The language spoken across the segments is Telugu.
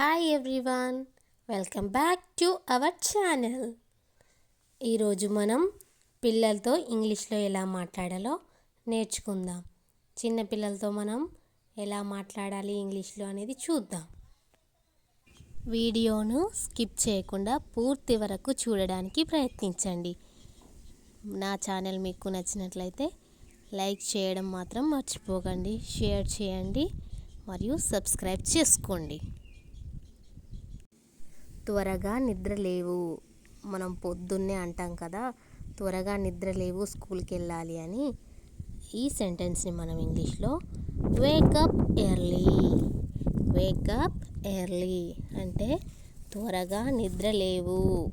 Hi everyone welcome back to our channel ఈరోజు మనం పిల్లలతో ఇంగ్లీష్లో ఎలా మాట్లాడాలో నేర్చుకుందాం. చిన్న పిల్లలతో మనం ఎలా మాట్లాడాలి ఇంగ్లీష్లో అనేది చూద్దాం. వీడియోను స్కిప్ చేయకుండా పూర్తి వరకు చూడడానికి ప్రయత్నించండి. నా ఛానల్ మీకు నచ్చినట్లయితే లైక్ చేయడం మాత్రం మర్చిపోకండి షేర్ చేయండి మరియు సబ్స్క్రైబ్ చేసుకోండి. త్వరగా నిద్ర లేవు మనం పొద్దున్నే అంటాం కదా త్వరగా నిద్ర లేవు స్కూల్కి వెళ్ళాలి అని. ఈ సెంటెన్స్ని మనం ఇంగ్లీష్లో వేకప్ ఎర్లీ వేకప్ ఎర్లీ అంటే త్వరగా నిద్ర లేవు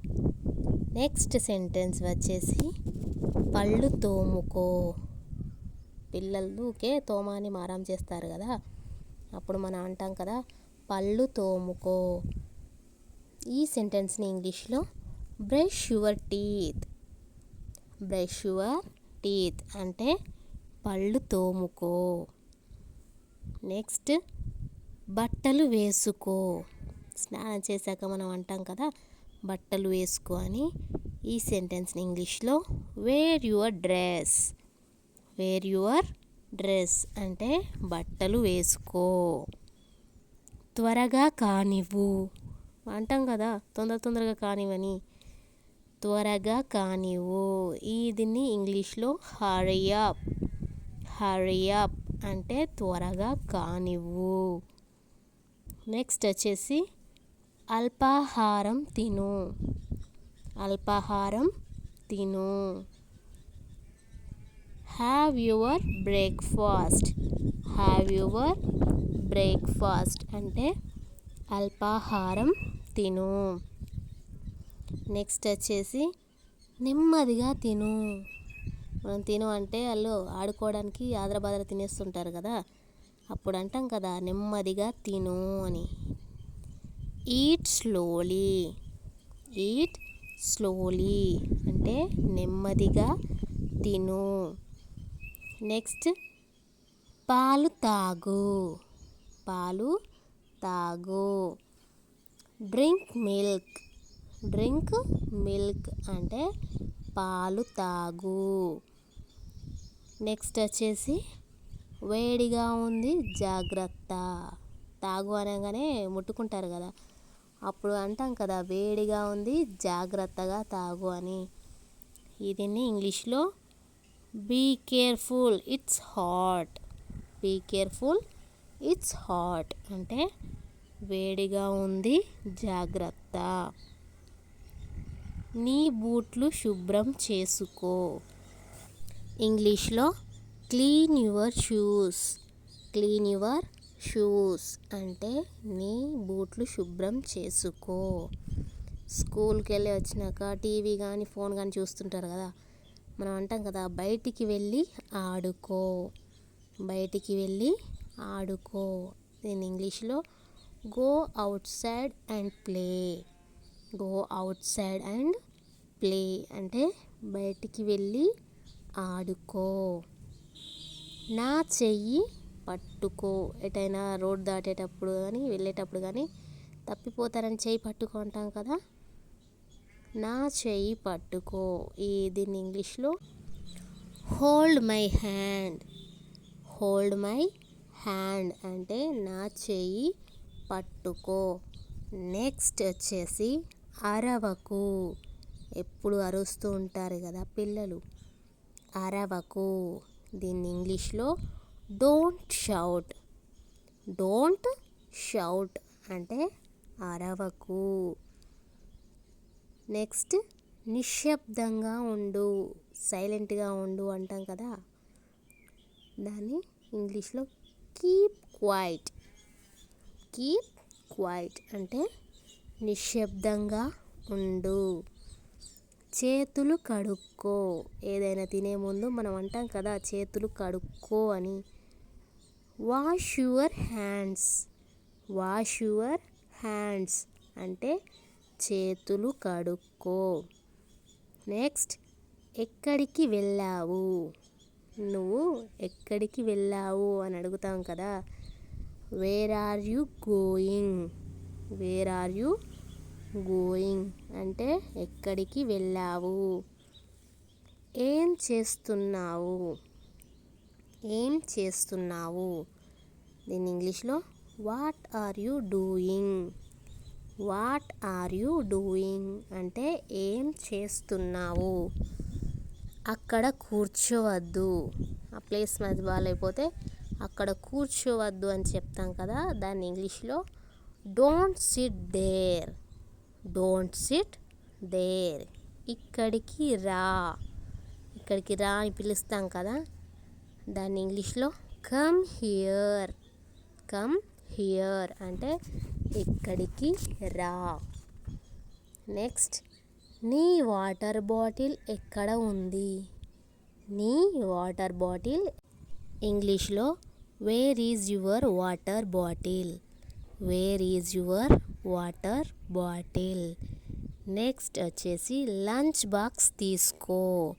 నెక్స్ట్ సెంటెన్స్ వచ్చేసి పళ్ళు తోముకో. పిల్లలకే తోమాని మారం చేస్తారు కదా. అప్పుడు మనం అంటాం కదా పళ్ళు తోముకో. ఈ సెంటెన్స్ని ఇంగ్లీష్లో brush your teeth. Brush your teeth అంటే పళ్ళు తోముకో. నెక్స్ట్ బట్టలు వేసుకో. స్నానం చేశాక మనం అంటాం కదా బట్టలు వేసుకో అని ఈ సెంటెన్స్ని ఇంగ్లీష్లో wear your dress. Wear your dress అంటే బట్టలు వేసుకో. త్వరగా కానివ్వు. అంటాం కదా తొందర తొందరగా కానివని త్వరగా కానివ్వు. ఈ దీన్ని ఇంగ్లీష్లో హరియప్ హరియప్ అంటే త్వరగా కానివ్వు. నెక్స్ట్ వచ్చేసి అల్పాహారం తిను. అల్పాహారం తిను. Have your breakfast have your breakfast అంటే అల్పాహారం తిను. నెక్స్ట్ వచ్చేసి నెమ్మదిగా తిను. మనం తిను అంటే వాళ్ళు ఆడుకోవడానికి ఆదరబాదర తినేస్తుంటారు కదా అప్పుడు అంటాం కదా నెమ్మదిగా తిను అని. ఈట్ స్లోలీ ఈట్ స్లోలీ అంటే నెమ్మదిగా తిను. నెక్స్ట్ పాలు తాగు. పాలు తాగు. Drink milk. డ్రింక్ మిల్క్ అంటే పాలు తాగు. నెక్స్ట్ వచ్చేసి వేడిగా ఉంది జాగ్రత్త. తాగు అనగానే ముట్టుకుంటారు కదా. అప్పుడు అంటాం కదా వేడిగా ఉంది జాగ్రత్తగా తాగు అని. దీన్ని ఇంగ్లీష్లో be careful it's hot. Be careful it's hot అంటే వేడిగా ఉంది. జాగ్రత్త. నీ బూట్లు శుభ్రం చేసుకో. ఇంగ్లీష్లో clean your shoes. Clean your shoes అంటే నీ బూట్లు శుభ్రం చేసుకో. స్కూల్కి వెళ్ళి వచ్చినాక టీవీ కానీ ఫోన్ కానీ చూస్తుంటారు కదా. మనం అంటాం కదా బయటికి వెళ్ళి ఆడుకో. బయటికి వెళ్ళి ఆడుకో. దీని ఇంగ్లీష్లో go outside and play go outside and play అంటే బయటికి వెళ్ళి ఆడుకో. నా చెయ్యి పట్టుకో. ఎటైనా రోడ్ దాటేటప్పుడు కానీ వెళ్ళేటప్పుడు కానీ తప్పిపోతారని చెయ్యి పట్టుకుంటాం కదా? నా చెయ్యి పట్టుకో. ఈ దీన్ని ఇంగ్లీష్లో? Hold my hand hold my hand అంటే నా చెయ్యి పట్టుకో. నెక్స్ట్ వచ్చేసి అరవకు. ఎప్పుడు అరుస్తూ ఉంటారు కదా పిల్లలు. అరవకు. దీన్ని ఇంగ్లీష్లో డోంట్ షౌట్. డోంట్ షౌట్ అంటే అరవకు. నెక్స్ట్ నిశ్శబ్దంగా ఉండు. సైలెంట్గా ఉండు అంటాం కదా. దాన్ని ఇంగ్లీష్లో కీప్ క్వైట్. కీప్ క్వైట్ అంటే నిశ్శబ్దంగా ఉండు. చేతులు కడుక్కో. ఏదైనా తినే ముందు మనం అంటాం కదా చేతులు కడుక్కో అని. Wash your hands wash your hands అంటే చేతులు కడుక్కో. నెక్స్ట్ ఎక్కడికి వెళ్ళావు? నువ్వు ఎక్కడికి వెళ్ళావు అని అడుగుతాం కదా. Where are you going where are you going అంటే ఎక్కడికి వెళ్ళావు? ఏం చేస్తున్నావు? ఏం చేస్తున్నావు? దీని ఇంగ్లీష్లో what are you doing what are you doing అంటే ఏం చేస్తున్నావు? అక్కడ కూర్చోవద్దు. ఆ ప్లేస్ మధ్య బాగాలేకపోతే అక్కడ కూర్చోవద్దు అని చెప్తాం కదా దాన్ని ఇంగ్లీష్లో don't sit there. Don't sit there. ఇక్కడికి రా. ఇక్కడికి రా అని పిలుస్తాం కదా దాన్ని ఇంగ్లీష్లో కమ్ హియర్. కమ్ హియర్ అంటే ఇక్కడికి రా. నెక్స్ట్ నీ వాటర్ బాటిల్ ఎక్కడ ఉంది? నీ వాటర్ బాటిల్ ఇంగ్లీష్లో where is your water bottle where is your water bottle next వచ్చేసి లంచ్ బాక్స్ తీసుకో.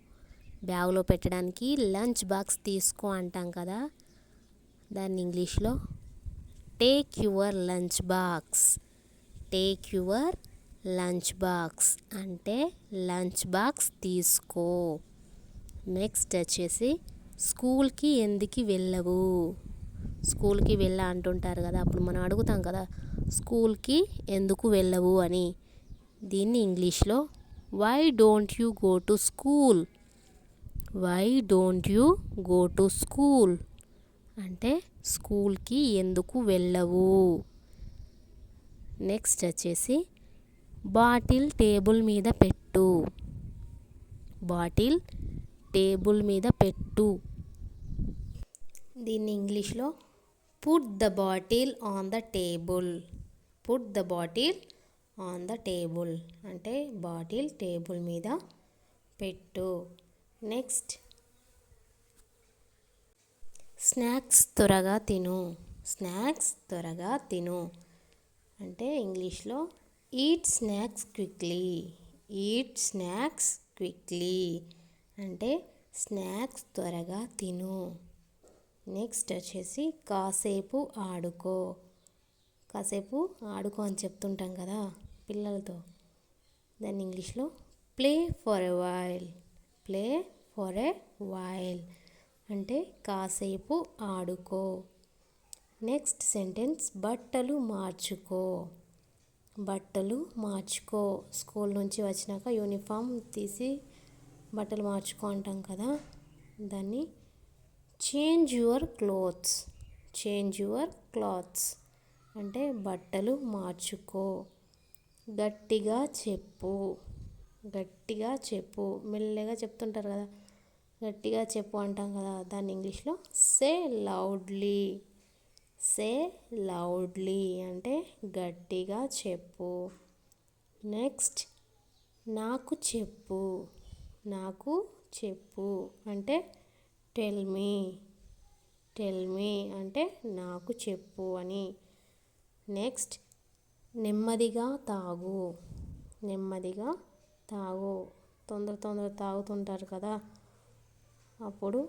బ్యాగ్లో పెట్టడానికి లంచ్ బాక్స్ తీసుకో అంటాం కదా? దాన్ని ఇంగ్లీష్లో take your lunch box take your lunch box అంటే లంచ్ బాక్స్ తీసుకో. నెక్స్ట్ వచ్చేసి స్కూల్కి ఎందుకు వెళ్ళవు? స్కూల్కి వెళ్ళ అంటుంటారు కదా అప్పుడు మనం అడుగుతాం కదా స్కూల్కి ఎందుకు వెళ్ళవు? అని. దీన్ని ఇంగ్లీష్లో why don't you go to school why don't you go to school అంటే స్కూల్కి ఎందుకు వెళ్ళవు? నెక్స్ట్ వచ్చేసి బాటిల్ టేబుల్ మీద పెట్టు. బాటిల్ టేబుల్ మీద పెట్టు. దీన్ని ఇంగ్లీష్లో put the bottle on the table put the bottle on the table అంటే బాటిల్ టేబుల్ మీద పెట్టు. నెక్స్ట్. స్నాక్స్ త్వరగా తిను. స్నాక్స్ త్వరగా తిను. అంటే ఇంగ్లీష్లో eat snacks quickly eat snacks quickly అంటే స్నాక్స్ త్వరగా తిను. నెక్స్ట్ వచ్చేసి కాసేపు ఆడుకో. కాసేపు ఆడుకో అని చెప్తుంటాం కదా పిల్లలతో. దాన్ని ఇంగ్లీష్లో play for a while. Play for a while. అంటే కాసేపు ఆడుకో. నెక్స్ట్ సెంటెన్స్ బట్టలు మార్చుకో. బట్టలు మార్చుకో. స్కూల్ నుంచి వచ్చినాక యూనిఫామ్ తీసి బట్టలు మార్చుకో అంటాం కదా దాన్ని change your clothes change your clothes. అంటే బట్టలు మార్చుకో. గట్టిగా చెప్పు గట్టిగా చెప్పు. మెల్లగా చెప్తుంటారు కదా గట్టిగా చెప్పు అంటాం కదా దాన్ని ఇంగ్లీష్లో సే లౌడ్లీ సే లౌడ్లీ అంటే గట్టిగా చెప్పు. నెక్స్ట్ నాకు చెప్పు. నాకు చెప్పు. అంటే టెల్ మీ టెల్ మీ అంటే నాకు చెప్పు అని. నెక్స్ట్ నెమ్మదిగా తాగు. నెమ్మదిగా తాగు. తొందర తొందర తాగుతుంటారు కదా. అప్పుడు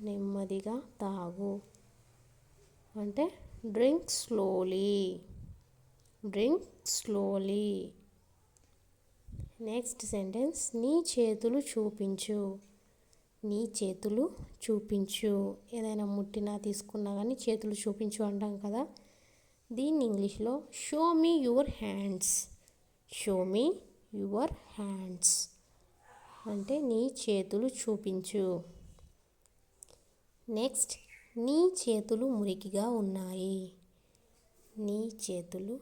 నెమ్మదిగా తాగు. అంటే drink slowly drink slowly next sentence నీ చేతులు చూపించు. నీ చేతులు చూపించు. ఏదైనా ముట్టినా తీసుకున్నా కానీ చేతులు చూపించు అంటాం కదా. దీన్ని ఇంగ్లీష్లో show me your hands show me your hands అంటే నీ చేతులు చూపించు. నెక్స్ట్ నీ చేతులు మురికిగా ఉన్నాయి. నీ చేతులు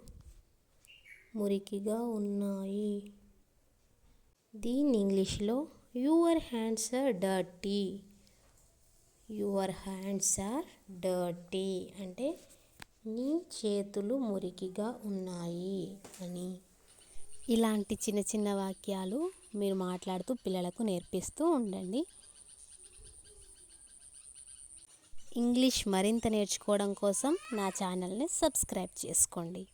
మురికిగా ఉన్నాయి. దీని ఇంగ్లీష్లో your hands are dirty. Your hands are dirty అంటే నీ చేతులు మురికిగా ఉన్నాయి అని. ఇలాంటి చిన్న చిన్న వాక్యాలు మీరు మాట్లాడుతూ పిల్లలకు నేర్పిస్తూ ఉండండి. ఇంగ్లీష్ మరింత నేర్చుకోవడం కోసం నా ఛానల్ని సబ్స్క్రైబ్ చేసుకోండి.